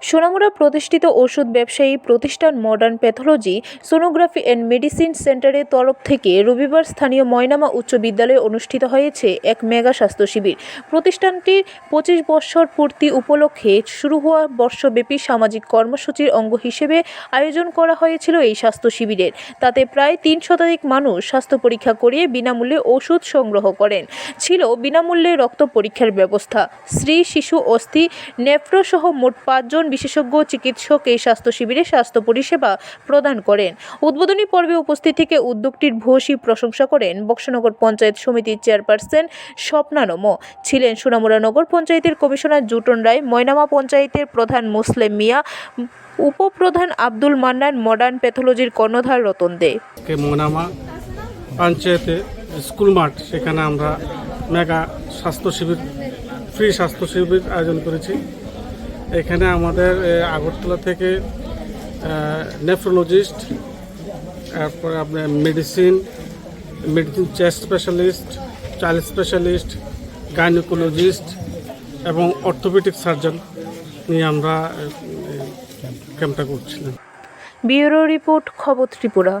সোনামুড়া প্রতিষ্ঠিত ওষুধ ব্যবসায়ী প্রতিষ্ঠান modern pathology sonography and medicine সেন্টারের তরফ থেকে রবিবার স্থানীয় ময়নামা উচ্চ বিদ্যালয়ে অনুষ্ঠিত হয়েছে এক মেগা স্বাস্থ্য শিবির। প্রতিষ্ঠানটির পঁচিশ বৎসর পূর্তি উপলক্ষে শুরু হওয়া বর্ষব্যাপী সামাজিক কর্মসূচির অঙ্গ হিসেবে আয়োজন করা হয়েছিল এই স্বাস্থ্য শিবিরের। তাতে প্রায় তিন শতাধিক মানুষ স্বাস্থ্য পরীক্ষা করিয়ে বিনামূল্যে ওষুধ সংগ্রহ করেন। ছিল বিনামূল্যে রক্ত পরীক্ষার ব্যবস্থা। স্ত্রী, শিশু, অস্থি নেফ্রো সহ মোট পাঁচজন বিশেষজ্ঞ চিকিৎসক এই স্বাস্থ্য শিবিরে স্বাস্থ্য পরিষেবা প্রদান করেন। উদ্বোধনী পর্বে উপস্থিত থেকে উদ্যোগটির ভূয়সী প্রশংসা করেন বক্সনগর পঞ্চায়েত সমিতির চেয়ারপারসন স্বপ্না নম। ছিলেন সোনামুড়া নগর পঞ্চায়েতের কমিশনার জুটন রায়, ময়নামা পঞ্চায়েতের প্রধান মুসলিম মিয়া, উপপ্রধান আব্দুল মান্নান, মডার্ন প্যাথোলজির কর্ণধার রতন দে। পঞ্চায়েতে স্কুল মাঠ, সেখানে আমরা মেগা স্বাস্থ্য শিবির, ফ্রি স্বাস্থ্য শিবির আয়োজন করেছি। এখানে আমাদের আগরতলা থেকে নেফ্রোলজিস্ট তারপরে আপনার medicine medicine chest specialist child specialist gynaecologist এবং অর্থোপেডিক সার্জন নিয়ে আমরা ক্যাম্পটা করছিলাম। ব্যুরো রিপোর্ট খবর ত্রিপুরা।